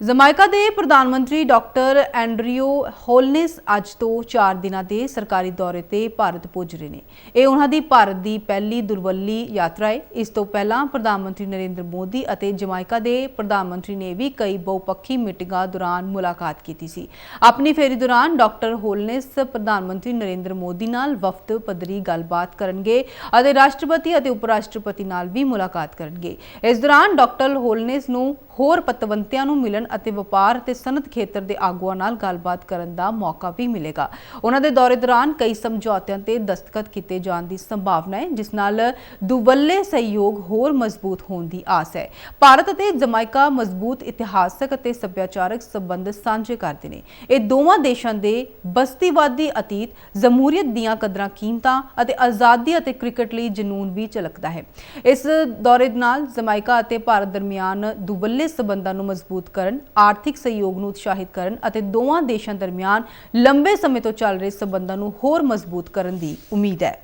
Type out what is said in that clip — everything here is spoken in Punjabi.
ਜਮਾਇਕਾ ਦੇ ਪ੍ਰਧਾਨ ਮੰਤਰੀ ਡਾਕਟਰ ਐਂਡਰਿਓ ਹੋਲਨਿਸ ਅੱਜ ਤੋਂ 4 ਦਿਨਾਂ ਦੇ ਸਰਕਾਰੀ ਦੌਰੇ ਤੇ ਭਾਰਤ ਪੁੱਜ ਰਹੇ ਨੇ। ਇਹ ਉਹਨਾਂ ਦੀ ਭਾਰਤ ਦੀ ਪਹਿਲੀ ਦੁਰਵੱਲੀ ਯਾਤਰਾ ਹੈ ਇਸ ਤੋਂ ਪਹਿਲਾਂ ਪ੍ਰਧਾਨ ਮੰਤਰੀ ਨਰਿੰਦਰ ਮੋਦੀ ਅਤੇ ਜਮਾਇਕਾ ਦੇ ਪ੍ਰਧਾਨ ਮੰਤਰੀ ਨੇ ਵੀ ਕਈ ਬਹੁਪੱਖੀ ਮੀਟਿੰਗਾਂ ਦੌਰਾਨ ਮੁਲਾਕਾਤ ਕੀਤੀ ਸੀ। ਆਪਣੀ ਫੇਰੀ ਦੌਰਾਨ ਡਾਕਟਰ ਹੋਲਨਿਸ ਪ੍ਰਧਾਨ ਮੰਤਰੀ ਨਰਿੰਦਰ ਮੋਦੀ ਨਾਲ ਵਫਦ ਪੱਧਰੀ ਗੱਲਬਾਤ ਕਰਨਗੇ ਅਤੇ ਰਾਸ਼ਟਰਪਤੀ ਅਤੇ ਉਪ ਰਾਸ਼ਟਰਪਤੀ ਨਾਲ ਵੀ ਮੁਲਾਕਾਤ ਕਰਨਗੇ। ਇਸ ਦੌਰਾਨ ਡਾਕਟਰ ਹੋਲਨਿਸ ਨੂੰ ਹੋਰ ਪਤਵੰਤਿਆਂ ਨੂੰ ਮਿਲਣ ਅਤੇ ਵਪਾਰ ਤੇ ਸਨਅਤ ਖੇਤਰ ਦੇ ਆਗੂਆਂ ਨਾਲ ਗੱਲਬਾਤ ਕਰਨ ਦਾ ਮੌਕਾ ਵੀ ਮਿਲੇਗਾ। ਉਹਨਾਂ ਦੇ ਦੌਰੇ ਦੌਰਾਨ ਕਈ ਸਮਝੌਤਿਆਂ ਤੇ ਦਸਤਖਤ ਕੀਤੇ ਜਾਣ ਦੀ ਸੰਭਾਵਨਾ ਹੈ, ਜਿਸ ਨਾਲ ਦੁਵੱਲੇ ਸਹਿਯੋਗ ਹੋਰ ਮਜ਼ਬੂਤ ਹੋਣ ਦੀ ਆਸ ਹੈ। ਭਾਰਤ ਅਤੇ ਜਮਾਇਕਾ ਮਜ਼ਬੂਤ ਇਤਿਹਾਸਕ ਅਤੇ ਸੱਭਿਆਚਾਰਕ ਸੰਬੰਧ ਸਾਂਝੇ ਕਰਦੇ ਨੇ। ਇਹ ਦੋਵਾਂ ਦੇਸ਼ਾਂ ਦੇ ਬਸਤੀਵਾਦੀ ਅਤੀਤ ਜਮਹੂਰੀਅਤ ਦੀਆਂ ਕਦਰਾਂ ਕੀਮਤਾਂ ਅਤੇ ਆਜ਼ਾਦੀ ਅਤੇ ਕ੍ਰਿਕਟ ਲਈ ਜਨੂਨ ਵੀ ਝਲਕਦਾ ਹੈ। ਇਸ ਦੌਰੇ ਨਾਲ ਜਮਾਇਕਾ ਅਤੇ ਭਾਰਤ ਦਰਮਿਆਨ ਦੁਵੱਲੇ ਸਬੰਧਾਂ ਨੂੰ ਮਜ਼ਬੂਤ ਕਰਨ, ਆਰਥਿਕ ਸਹਿਯੋਗ ਨੂੰ ਉਤਸ਼ਾਹਿਤ ਕਰਨ ਅਤੇ ਦੋਵਾਂ ਦੇਸ਼ਾਂ ਦਰਮਿਆਨ ਲੰਬੇ ਸਮੇਂ ਤੋਂ ਚੱਲ ਰਹੇ ਸਬੰਧਾਂ ਨੂੰ ਹੋਰ ਮਜ਼ਬੂਤ ਕਰਨ ਦੀ ਉਮੀਦ ਹੈ।